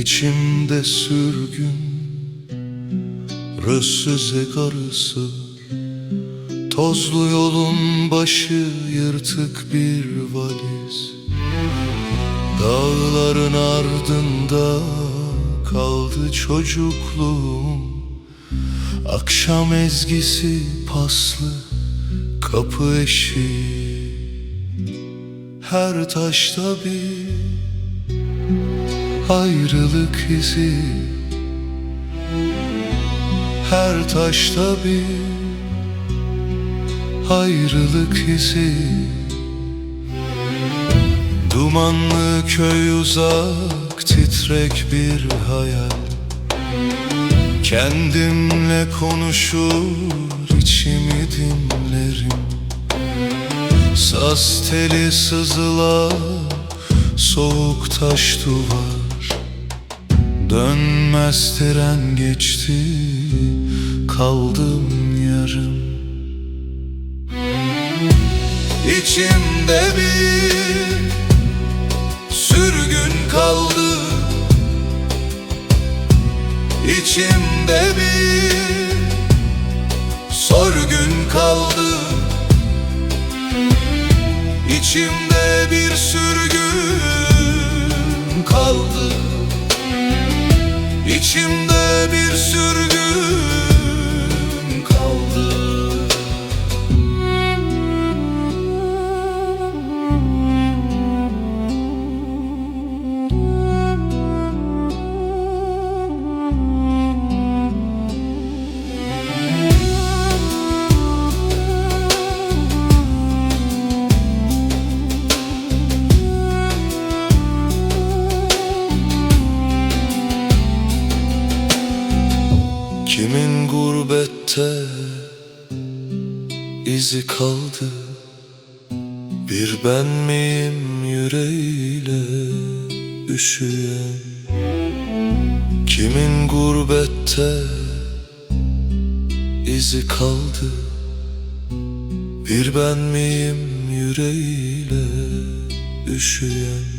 içimde sürgün Rözsüz arısı Tozlu yolun başı yırtık bir valiz. Dağların ardında kaldı çocukluğum. Akşam ezgisi paslı kapı eşiği. Her taşta bir ayrılık izi. Her taşta bir ayrılık izi. Dumanlı köy uzak titrek bir hayal. Kendimle konuşur içimi dinlerim. Saz teli sızılar soğuk taş duvar Dönmez tren geçti kaldım yarım. İçimde bir sürgün kaldı. İçimde bir sorgun kaldı. İçimde bir sürgün kaldı İçimde bir sürgün Kimin gurbette izi kaldı? Bir ben miyim yüreğiyle üşüyen? Kimin gurbette izi kaldı? Bir ben miyim yüreğiyle üşüyen